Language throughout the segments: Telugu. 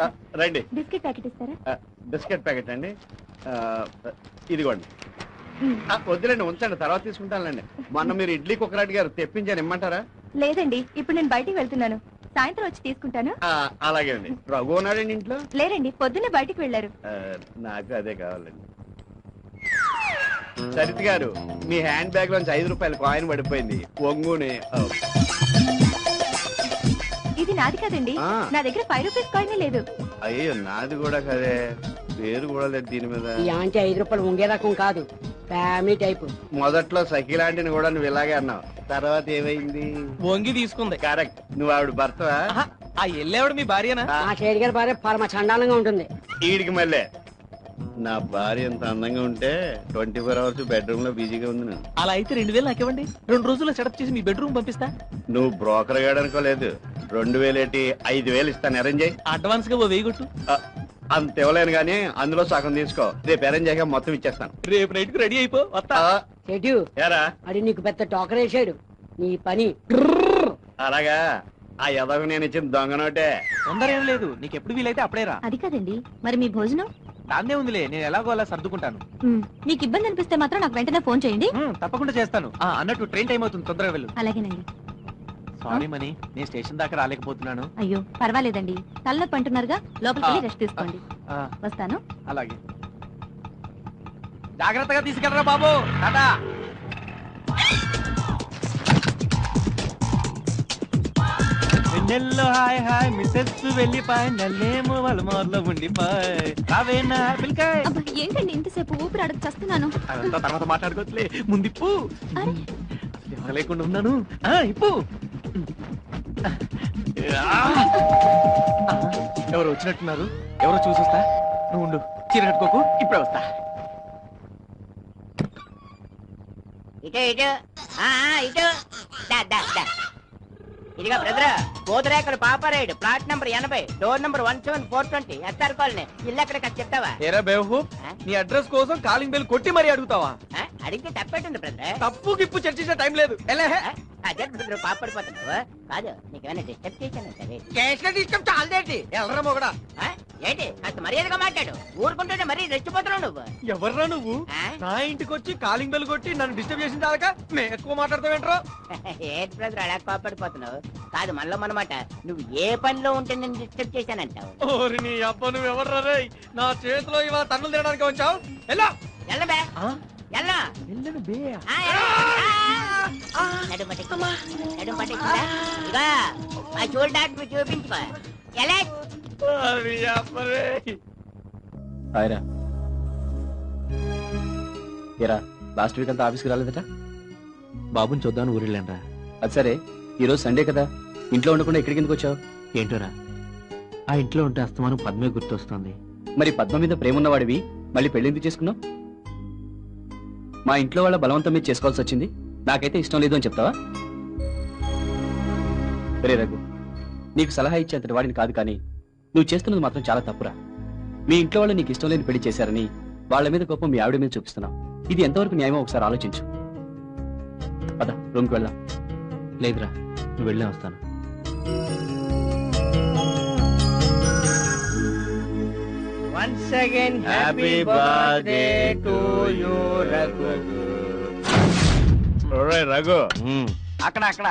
ఆ, రండి. బిస్కెట్ ప్యాకెట్ ఇస్తారా? ఆ, బిస్కెట్ ప్యాకెట్ అండి. ఆ, ఇదిగోండి. ఆ, వద్దులేండి ఉంచండి తర్వాత తీసుకుంటానులేండి. మొన్న మీరు ఇడ్లీ కుక్కరాటి గారు తెప్పించారు ఇమ్మంటారా? లేదండి ఇప్పుడు నేను బయటికి వెళ్తున్నాను. సాయంత్రం వచ్చి తీసుకుంటాను. ఆ, అలాగే అండి. రఘు ఉన్నాడండి ఇంట్లో? లేరండి పొద్దున్నే బయటికి వెళ్ళారు. ఆ, నాకు అదే కావాలండి. సరిత్ గారు మీ హ్యాండ్ బ్యాగ్ లోంచి ఐదు రూపాయల కాయిన్ పడిపోయింది. ఒంగుని ఆ, ఇది నాది కదండి. ఆ. నా దగ్గర ఫైవ్ రూపీస్ కాయిన్ లేదు. అయ్యో నాది కూడా కదే. పేరు కూడా లేదు దీని మీద. ఈ ఆంటీ ఐదు రూపాయలు ఉంగే రకం కాదు. Family type. మొదట్లో సఖిలాంటిని కూడా నువ్వు ఇలాగే అన్నావు. తర్వాత ఏమైంది? వంగి తీసుకుంది. కరెక్ట్ నువ్వు ఆవిడ భర్తవా? ఆహా, ఆ ఎల్లేవాడు మీ భార్యనా? ఆ, మా షేడ్ గారి భార్య పరమ చండాలంగా ఉంటుంది. ఈడికి మళ్ళీ. నా భార్య ఎంత అందంగా ఉంటే ట్వంటీ ఫోర్ అవర్స్ బెడ్రూమ్లో బిజీగా ఉంది నేను. అలా అయితే రెండు వేలు నాకివ్వండి రెండు రోజుల్లో సెటప్ చేసి మీ బెడ్రూమ్ పంపిస్తా. నువ్వు బ్రోకర్ గాడు అనుకోలేదు. రెండు వేలు ఏంటి? ఐదు వేలు ఇస్తాను. అరేంజ్ చేయి. అడ్వాన్స్గా ఓ వెయ్యి కొట్టు. అంత ఇవ్వలేను కానీ అందులో సగం తీసుకో. రేపు అరేంజ్ చేయగా మొత్తం ఇచ్చేస్తాను. రేపు నైట్కి రెడీ అయిపో. వస్తా ఏరా? అది నీకు పెద్ద టోకర్ వేసాడు. నీ పని. అలాగా? ఆ ఎదకు నేను ఇచ్చిన దొంగ నోటే. తొందర ఏం లేదు. నీకు ఎప్పుడు వీలైతే అప్పుడే రా. అది కదండి. మరి మీ భోజనం? దాన్నే ఉందిలే నేను ఎలాగో అలా సర్దుకుంటాను. మ్, మీకు ఇబ్బంది అనిపిస్తే మాత్రం నాకు వెంటనే ఫోన్ చేయండి. ఉమ్, తప్పకుండా చేస్తాను. ఆ, అన్నట్టు ట్రైన్ టైం అవుతుంది తొందరగా వెళ్ళు. అలాగేనండి. Sorry money. నేను స్టేషన్ దాకా రాలేకపోతున్నాను. అయ్యో పర్వాలేదండి. తలనొప్పి అంటున్నారుగా లోపలికి వెళ్ళి రెస్ట్ తీసుకోండి. ఆ, వస్తాను. అలాగే. జాగ్రత్తగా తీసుకెళ్ళరా బాబు. టాటా. వెన్నెల్లో హాయ్ హాయ్ మిస్సెస్ వెళ్ళిపాయ్ నల్లేమో వాళ్ళ మోర్లో ఉండిపాయ్. రావేనా పిల్కాయ్. అబ్బా ఏంటండి ఇంతసేపు ఊపిరి అడగ చస్తున్నాను? అదంతా తర్వాత మాట్లాడుకోవచ్చులే. ముందు ఇప్పు. అరే. అసలు లేకుండా ఉన్నాను? ఆ ఇప్పు. ఆ! ఆ, ఎవరు వచ్చినట్టున్నారు? ఎవరో చూసొస్తా? నువ్వు ఉండు. చీర కట్టుకోకు ఇప్పుడే వస్తా. ఇటు ఇటు. ఆ, ఆ, ఇటు. దా, దా, దా. ఇదిగో బ్రదర్ పోతురేకడు పాపారాయుడు ప్లాట్ నంబర్ ఎనభై door number one seven four twenty SR colony. ఇల్లు ఎక్కడ చెప్తావా? ఏరా? నీ అడ్రస్ కోసం కాలింగ్ బెల్ కొట్టి మరీ అడుగుతావా? ఆ, అడిగితే తప్పేటుంది బ్రదర్ తప్పు గిప్పు చర్చించే టైం లేదు. ఎలా? అదే బ్రదర్ పాపడిపోతున్నావు కాదు నీకేమైనా డిస్టర్బ్ చేశాను సరే కేసులో తీసుకొని చాలదేటి? ఎల్లరా మొగడా ఏంటి? కాస్త మర్యాదగా మాట్లాడు. ఊరుకుంటుంటే మరీ రెచ్చిపోతున్నావు నువ్వు. ఎవర్రా నువ్వు? నా ఇంటికి వచ్చి కాలింగ్ బెల్ కొట్టి నన్ను డిస్టర్బ్ చేసిన దాకా మే ఎక్కువ మాట్లాడతావేంట్రా ఏంటి బ్రదర్ అలా కోపడిపోతున్నావు? కాదు మనలో మనమాట. నువ్వు ఏ పనిలో ఉంటే నేను డిస్టర్బ్ చేశానంటావు? ఓరి నీ అబ్బ నువ్వు ఎవర్రా రేయ్? నా చేతిలో ఇవాళ తన్నులు తినడానికి వచ్చావు? ఎలా ఎల్లబే. ఎల్లా. బే. ఆ చూడు డాక్టర్ చూపించుకో. ఎలా. ఏరా లాస్ట్ వీక్ అంతా ఆఫీస్కి రాలేదట? బాబుని చూద్దామని ఊరిళ్ళానరా. అది సరే ఈరోజు సండే కదా. ఇంట్లో ఉండకుండా ఎక్కడికి ఎందుకు వచ్చావు? ఏంటోరా? ఆ ఇంట్లో ఉంటే అస్తమానం పద్మే గుర్తొస్తుంది. మరి పద్మ మీద ప్రేమ ఉన్నవాడివి మళ్ళీ పెళ్ళి ఎందుకు చేసుకున్నావు? మా ఇంట్లో వాళ్ళ బలవంతం మీద చేసుకోవాల్సి వచ్చింది. నాకైతే ఇష్టం లేదు అని చెప్తావా? రే రఘు నీకు సలహా ఇచ్చేంతటి వాడిని కాదు కానీ నువ్వు చేస్తున్నది మాత్రం చాలా తప్పురా. మీ ఇంట్లో వాళ్ళు నీకు ఇష్టం లేని పెళ్ళి చేశారని వాళ్ళ మీద కోపం మీ ఆవిడ మీద చూపిస్తున్నావు ఇది ఎంతవరకు న్యాయమో ఒకసారి ఆలోచించు. పద రూమ్కి వెళ్దాం. లేదురా నువ్వు వెళ్ళే వస్తాను. Once again happy birthday to you Raghu ఒరే రఘు. అక్కడ అక్కడ.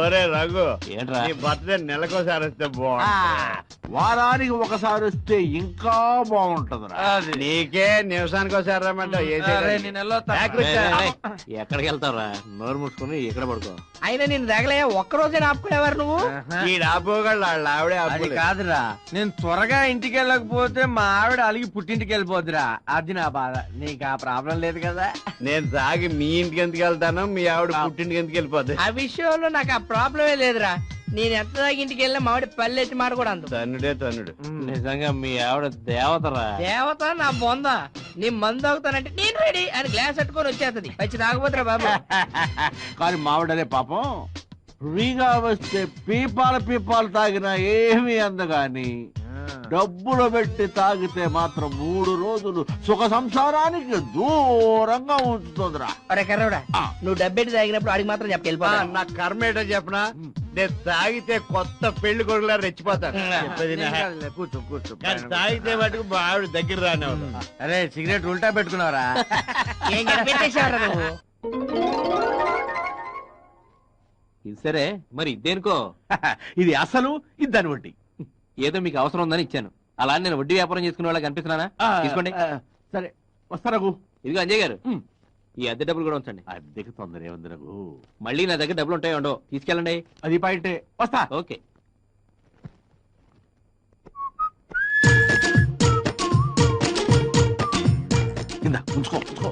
ఒరే రఘు. ఏంట్రా? నీ బర్త్డే నెలకోసారి వస్తే బాగుంటుంది. వారానికి ఒకసారి వస్తే ఇంకా బాగుంటదిరా. నీకే నిమిషానికి ఒకసారి రమ్మంటావు ఎక్కడికి వెళ్తావురా? నోరు మూసుకొని ఇక్కడ పడుకో. అయినా నేను తగలే ఒక్కరోజే ఆపుకునేవారు నువ్వు? ఈ వాళ్ళ ఆవిడే. కాదురా. నేను త్వరగా ఇంటికి వెళ్ళకపోతే మా ఆవిడ అలిగి పుట్టింటికి వెళ్ళిపోద్దిరా. అది నా బాధ. నీకు ఆ ప్రాబ్లం లేదు కదా? నేను సాగి మీ ఇంటికి ఎందుకు వెళ్తాను మీ ఆవిడ పుట్టింటికి ఎందుకు వెళ్ళిపోద్ది? ఆ విషయంలో నాకు ఆ ప్రాబ్లమే లేదురా. నేను ఎంత దాకా ఇంటికి వెళ్ళినా మామిడి పల్లె ఎత్తి మాట కూడా అందు తన్నుడే తన్నుడు. నిజంగా మీ ఆవిడ దేవతరా? దేవత నా బొంద. నీ మందు తాగుతానంటే నేను రెడీ అని గ్లాస్ పెట్టుకొని వచ్చేస్తది. వచ్చి తాగబోతురా బాబు. కానీ మావిడనే పాపం. ఫ్రీగా వస్తే పీపాలు పీపాలు తాగినా ఏమీ అందగాని డబ్బులు పెట్టి తాగితే మాత్రం మూడు రోజులు సుఖ సంసారానికి దూరంగా ఉంచుతుందిరా అరే కర్రవుడా నువ్వు డబ్బెట్టి తాగినప్పుడు అడిగి మాత్రం చెప్పి ఆ, వెళ్ళిపోతా నా కర్మ ఏంటో చెప్పనా? నేను తాగితే కొత్త పెళ్ళి కొడుకులా రెచ్చిపోతాను. చెప్పేది నా- కూర్చో కూర్చో కానీ తాగితే మటుకు మా ఆవిడ దగ్గర రానివ్వదు. అరే సిగరెట్ ఉల్టా పెట్టుకున్నావరా. ఏం కనిపెట్టేశావురా నువ్వు? ఇది సరే మరి ఇదేనుకో ఇది అసలు ఇది దాని వడ్డీ ఏదో మీకు అవసరం ఉందని ఇచ్చాను. అలా నేను వడ్డీ వ్యాపారం చేసుకునే వాళ్ళకి కనిపిస్తున్నానా ఆ, తీసుకోండి. సరే వస్తా రఘు? ఇదిగో అంజయ్ గారు. ఉమ్. ఈ అద్దె డబ్బులు కూడా ఉంచండి. అద్దెకి తొందర ఏముంది రఘు. మళ్ళీ నా దగ్గర డబ్బులు ఉంటాయో ఉండవు తీసుకెళ్ళండి. అది పాయింటే వస్తా. ఓకే. కింద ఉంచుకో ఉంచుకో.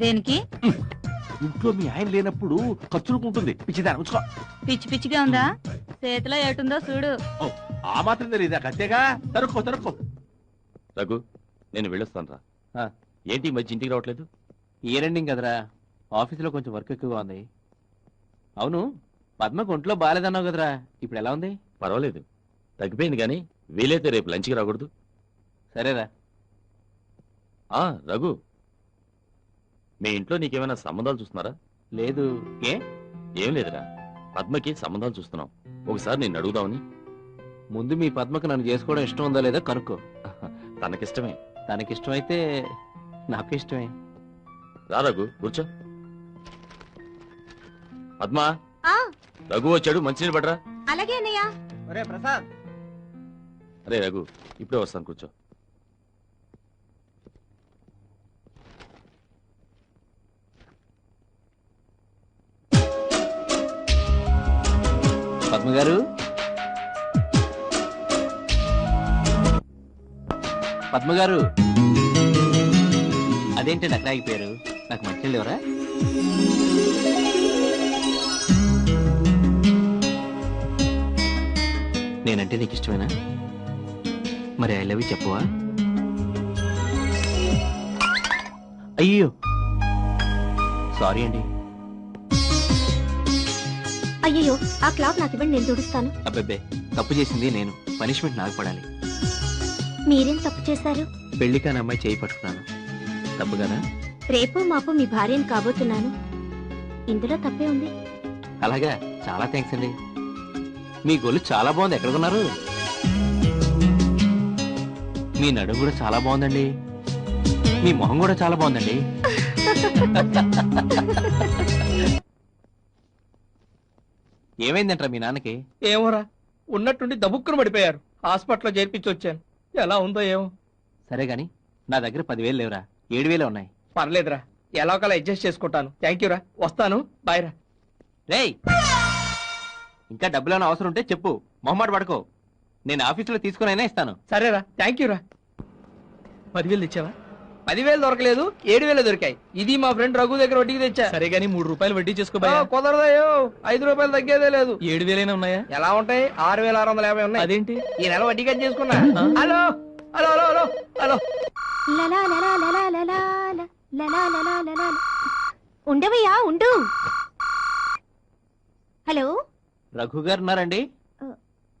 దేనికి? ఇంట్లో మీ ఆయన లేనప్పుడు ఖర్చులకు ఉంటుంది. పిచ్చిదాన్ని ఉంచుకో. పిచ్చి పిచ్చిగా ఉందా? చేతిలో ఏటుందో చూడు. ఓ, ఆ మాత్రం తెలియదా కత్తేగా తరుక్కో తరుక్కో. రఘు నేను వెళ్ళొస్తాను రా ఆ. ఏంటి ఈ మధ్య ఇంటికి రావట్లేదు? ఈ రెండింగ్ కదరా? ఆఫీసులో కొంచెం వర్క్ ఎక్కువగా ఉంది. అవును పద్మకు ఒంట్లో బాగాలేదన్నావు కదరా. ఇప్పుడు ఎలా ఉంది? పర్వాలేదు. తగ్గిపోయింది కానీ వీలైతే రేపు లంచ్కి రాకూడదు. సరేరా. ఆ రఘు. మీ ఇంట్లో నీకేమైనా సంబంధాలు చూస్తున్నారా? లేదు. ఏ? ఏం లేదురా. పద్మకి సంబంధాలు చూస్తున్నాం. ఒకసారి నేను అడుగుదామని. ముందు మీ పద్మకు నన్ను చేసుకోవడం ఇష్టం ఉందో లేదో కనుక్కో. తనకిష్టమే. తనకిష్టమైతే నాకు ఇష్టమే రా రఘు కూర్చో. పద్మా ఆ. రఘు వచ్చాడు మంచినీళ్ళు పడరా అలాగే అన్నయ్య. ఒరే ప్రసాద్. అరే రఘు ఇప్పుడే వస్తాను కూర్చో. పద్మ గారు పద్మ గారు ఆగిపోయారు నాకు మంచి ఎవరా నేనంటే నీకు ఇష్టమేనా మరి ఐ లవ్ యూ చెప్పవా? అయ్యో సారీ అండి. అయ్యో ఆ క్లాత్ నాకు ఇవ్వండి నేను తుడుస్తాను అబ్బబ్బే తప్పు చేసింది నేను. పనిష్మెంట్ నాకు పడాలి. మీరేం తప్పు చేశారు? పెళ్ళి కాని అమ్మాయి చేయి పట్టుకున్నాను. తప్పు కదా? రేపు మాపు మీ భార్యను కాబోతున్నాను. ఇందులో తప్పే ఉంది. అలాగా? చాలా థ్యాంక్స్ అండి. మీ గొల్లు చాలా బాగుంది. ఎక్కడ కొన్నారు మీ నడుము కూడా చాలా బాగుందండి. మీ మొహం కూడా చాలా బాగుందండి. ఏమైందంటారా మీ నాన్నకి? ఏమోరా ఉన్నట్టుండి దబుక్కును పడిపోయారు. హాస్పిటల్లో చేర్పించి వచ్చాను ఎలా ఉందో ఏమో. సరే గాని నా దగ్గర పదివేలు లేవురా. ఏడు వేలే ఉన్నాయి. పర్లేదురా. ఎలా ఒకలా అడ్జస్ట్ చేసుకుంటాను. థ్యాంక్ యూ రా. వస్తాను. బాయ్ రా. రేయ్! ఇంకా డబ్బులు ఏమైనా అవసరం ఉంటే చెప్పు. మొహమాట పడుకో. నేను ఆఫీసులో తీసుకునైనా ఇస్తాను. సరేరా. థ్యాంక్ యూ రా. పదివేలు తెచ్చావా? పదివేలు దొరకలేదు ఏడు వేలు దొరికాయి. ఇది మా ఫ్రెండ్ రఘు దగ్గర వడ్డీకి తెచ్చా. సరే గానీ మూడు రూపాయలు వడ్డీ చేసుకో ఆ, కుదరదయ్యో ఐదు రూపాయలు తగ్గేదే లేదు. ఏడు వేలైనా ఉన్నాయా? ఎలా ఉంటాయి? ఆరు వేల ఆరు వందల యాభై ఉన్నాయి. అదేంటి? ఈ నెల వడ్డీ కట్ చేసుకున్నా. Hello? Hello hello hello hello. లలా లలా లలా. ఉండవయ్యా ఉండు. హలో? రఘు గారు ఉన్నారండి?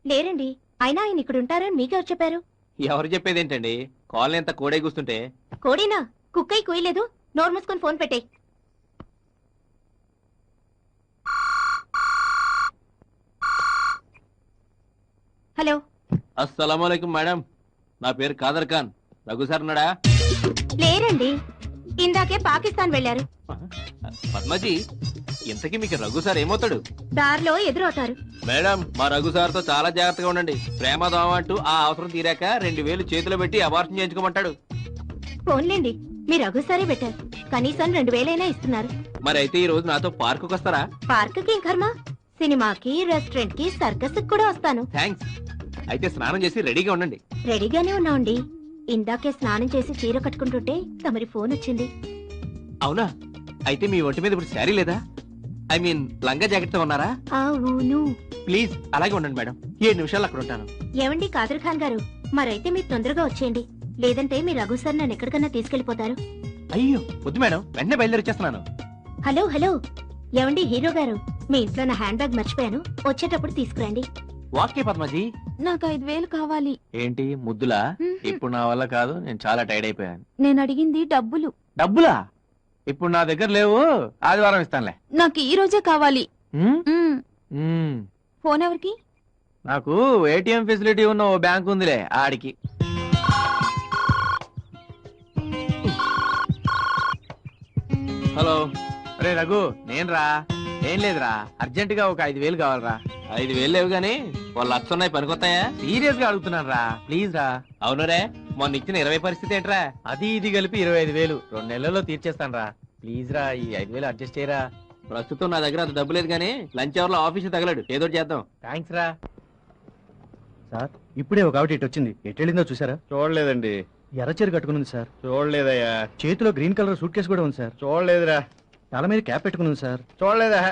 లేరండి. అయినా ఆయన ఇక్కడ ఉంటారని మీకెవరు చెప్పారు? ఎవరు చెప్పేది ఏంటండి కాలనీ అంతా కోడే కూస్తుంటే. కోడేనా? కుక్కై కుయలేదు. నోరు మూసుకొని ఫోన్ పెట్టేయ్ హలో? అస్సలం మేడం. నా పేరు కాదర్ ఖాన్. రఘు సార్ ఉన్నాడా? లేరండి. ఇందాకే పాకిస్తాన్ వెళ్ళారు పద్మజీ ఇంతకీ మీకు రఘు సార్ ఏమవుతాడు? దారిలో ఎదురవుతారు. మేడం మా రఘు సార్తో చాలా జాగ్రత్తగా ఉండండి. ప్రేమ దోమ అంటూ ఆ అవసరం తీరాక రెండు వేలు చేతిలో పెట్టి అబార్షన్ చేయించుకోమంటాడు. ఫోన్లేండి మీరు రఘుసారే పెట్టారు కనీసం రెండు వేలైనా ఇస్తున్నారు. మరి అయితే ఈ రోజు నాతో పార్కుకి వస్తారా? పార్కుకి కర్మ? సినిమాకి రెస్టారెంట్కి సర్కస్ కూడా వస్తాను. థ్యాంక్స్ అయితే స్నానం చేసి రెడీగా ఉండండి. రెడీగానే ఉన్నామండి. ఇందాకే స్నానం చేసి చీర కట్టుకుంటుంటే తమరి ఫోన్ వచ్చింది. అవునా? అయితే మీ ఒంటి మీద ఇప్పుడు శారీ లేదా? ఐ మీన్ లంగా జాకెట్తో ఉన్నారా? అవును. ప్లీజ్ అలాగే ఉండండి మేడం. ఏడు నిమిషాలు అక్కడ ఉంటాను. ఏమండి కాదర్ ఖాన్ గారు? మరైతే మీరు తొందరగా వచ్చేయండి. లేదంటే మీ రఘు సార్ నన్ను ఎక్కడికన్నా తీసుకెళ్ళిపోతారు అయ్యో వద్దు మేడం. వెంటనే బయలుదేరి వచ్చేస్తున్నాను హలో హలో. ఏమండి హీరో గారు? మీ ఇంట్లో నా హ్యాండ్ బ్యాగ్ మర్చిపోయాను. వచ్చేటప్పుడు తీసుకురండి. వాకే పద్మజీ. నాకు ఐదు వేలు కావాలి. ఏంటి ముద్దులా? ఇప్పుడు నా వల్ల కాదు నేను చాలా టైర్డ్ అయిపోయాను. నేను అడిగింది డబ్బులు. డబ్బులా? ఇప్పుడు నా దగ్గర లేవు ఆదివారం ఇస్తానులే. నాకు ఈ రోజే కావాలి. ఉమ్? ఉమ్. ఫోన్ ఎవరికి? నాకు ఏటీఎం ఫెసిలిటీ ఉన్న ఓ బ్యాంక్ ఉందిలే ఆడికి. హలో. రే రఘు నేను రా ఏం లేదురా అర్జెంట్గా ఒక ఐదు వేలు కావాలరా. ఐదు వేలు లేవు గానీ వాళ్ళు లక్ష ఉన్నాయి పనికొస్తాయా? సీరియస్గా అడుగుతున్నాను రా. ప్లీజ్ రా అవునురే మొన్న ఇచ్చిన ఇరవై పరిస్థితి ఏంట్రా? అది ఇది కలిపి ఇరవై ఐదు వేలు రెండు నెలల్లో తీర్చేస్తాను రా ప్లీజ్ రా ఈ ఐదు వేలు అడ్జస్ట్ చేయరా. ప్రస్తుతం నా దగ్గర అంత డబ్బు లేదు కానీ లంచ్ అవర్లో ఆఫీస్ తగలడు ఏదో చేద్దాం. థ్యాంక్స్ రా. సార్ ఇప్పుడే ఒక ఆవిడ ఇటు వచ్చింది. ఎటు వెళ్ళిందో చూసారా చూడలేదండి. ఎర్రచీర కట్టుకుని సార్. చూడలేదయ్యా. చేతిలో గ్రీన్ కలర్ సూట్ కేసు కూడా ఉంది సార్. చూడలేదురా. తల మీద క్యాప్ పెట్టుకుని ఉంది సార్. చూడలేదా.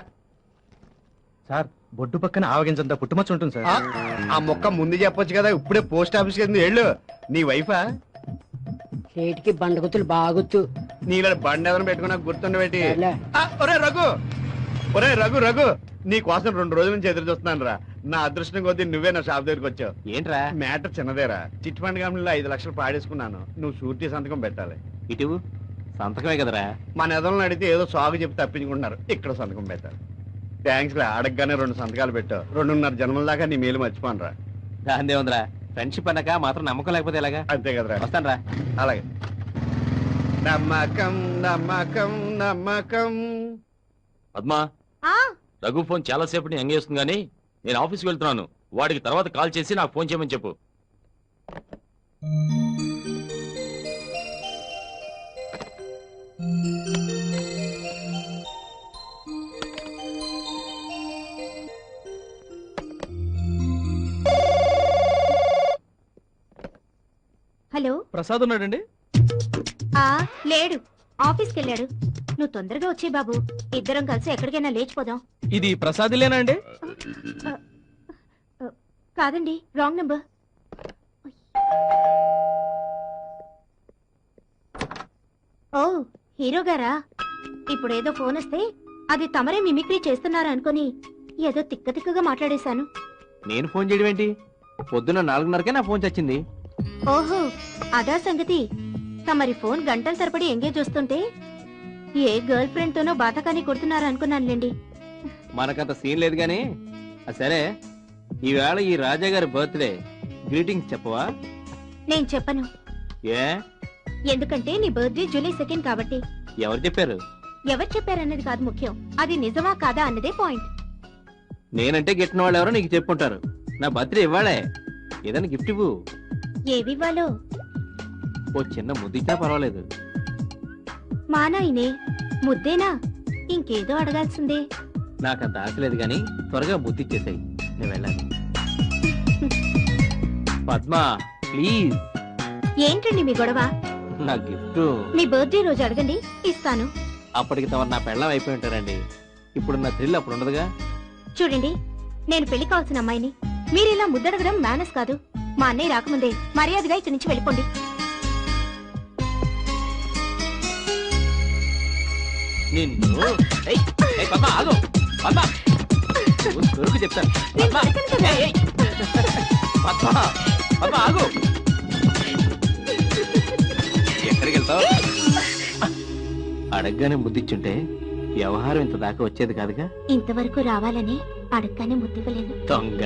సార్ బొడ్డు పక్కన ఆవగించంత పుట్టుమచ్చ ఉంటుంది సార్. ఆ, మొక్క ముందు చెప్పొచ్చు కదా ఇప్పుడే పోస్ట్ ఆఫీస్కి వెళ్ళు. నీ వైఫా? చేతికి బండగుతులు బాగుతు నీళ్ళ బండి ఎవరిని పెట్టుకున్నా గుర్తుండబెట్టి ఒరే రఘు! ఒరే రఘు రఘు! నీ కోసం రెండు రోజుల నుంచి ఎదురు చూస్తున్నాను రా నా అదృష్టం కొద్దీ నువ్వే నా షాప్ దగ్గరికి వచ్చావు. ఏంట్రా? మ్యాటర్ చిన్నదేరా. చిట్ ఫండ్ కంపెనీలో ఐదు లక్షలు పాడేసుకున్నాను. నువ్వు షూరిటీ సంతకం పెట్టాలి. ఇటు సంతకమే కదరా? మన ఎదలను అడిగితే ఏదో సాగు చెప్పి తప్పించుకుంటున్నారు. ఇక్కడ సంతకం పెట్టాలి థ్యాంక్స్ రా అడగగానే రెండు సంతకాలు పెట్టావు రెండున్నర జన్మల దాకా నీ మేలు మర్చిపోను రా. దాందే ఉందిరా. ఫ్రెండ్షిప్ అన్నాక మాత్రం నమ్మకం లేకపోతే ఎలాగా? అంతే కదరా. వస్తాను అలాగే. నమ్మకం నమ్మకం నమ్మకం. పద్మా ఆ? రఘు ఫోన్ చాలా సేపటి ఎంగేస్తుంది కానీ నేను ఆఫీస్కి వెళ్తున్నాను. వాడికి తర్వాత కాల్ చేసి నాకు ఫోన్ చేయమని చెప్పు. ప్రసాద్ ఉన్నాడండి? ఆ లేడు. ఆఫీస్కి వెళ్ళాడు నువ్వు తొందరగా వచ్చే బాబు. ఇద్దరం కలిసి ఎక్కడికైనా లేచిపోదాం. ఇది ప్రసాద్ ఇల్లేనా అండి కాదండి రాంగ్ నెంబర్. ఓ హీరో గారా? ఇప్పుడేదో ఫోన్ వస్తే అది తమరే మిమిక్రీ చేస్తున్నారా అనుకుని ఏదో తిక్క తిక్కగా మాట్లాడేశాను. నేను ఫోన్ చేయడం ఏంటి? పొద్దున్న నాలుగున్నరకే నా ఫోన్ చచ్చింది. ఓహో అదా సంగతి. తమరి ఫోన్ గంటల తరబడి ఎంగేజ్ వస్తుంటే ఏ గర్ల్ ఫ్రెండ్ తోనో బాతకాని కొడుతున్నారా అనుకున్నానులేండి. మనకంత సీన్ లేదు గానీ సరే ఈవేళ ఈ రాజా గారి బర్త్డే. గ్రీటింగ్స్ చెప్పవా? నేను చెప్పను. ఏ? ఎందుకంటే నీ బర్త్డే జూలై సెకండ్ కాబట్టి. ఎవరు చెప్పారు? ఎవరు చెప్పారన్నది కాదు ముఖ్యం. అది నిజమా కాదా అన్నదే పాయింట్. నేనంటే గిట్టిన వాళ్ళు ఎవరో నీకు చెప్పుకుంటారు నా బర్త్డే ఇవ్వాలే ఏదైనా గిఫ్ట్ ఇవ్వు. ఏవివ్వాలో ఓ చిన్న ముద్దు ఇచ్చినా పర్వాలేదు. మా నాయనే ముద్దేనా? ఇంకేదో అడగాల్సిందే. నాకంత ఆశ లేదు గాని త్వరగా బుద్ధి ఇచ్చేసాయి నేను వెళ్ళాలి. పద్మ ప్లీజ్. ఏంటండి మీ గొడవ? నా గిఫ్ట్. మీ బర్త్డే రోజు అడగండి ఇస్తాను. అప్పటికి తమరు నా పెళ్ళం అయిపోయి ఉంటారండి. ఇప్పుడు నా థ్రిల్ అప్పుడు ఉండదుగా? చూడండి నేను పెళ్ళి కావాల్సిన అమ్మాయిని. మీరు ఇలా ముద్దడగడం మేనస్ కాదు. మా అన్నయ్య రాకముందే మర్యాదగా ఇక్కడి నుంచి వెళ్ళిపోండి. నిన్ను? ఏయ్, ఏయ్, పద్మ ఆగు. పద్మ. నువ్వు దొరుకు చెప్తాను. పద్మ. ఏయ్, ఏయ్. పద్మ పద్మ ఆగు. ఎక్కడికి వెళ్తావు? అడగగానే ముద్దిచ్చుంటే వ్యవహారం ఇంత దాకా వచ్చేది కాదుగా? ఇంతవరకు రావాలని అడగగానే ముద్దివ్వలేదు దొంగ.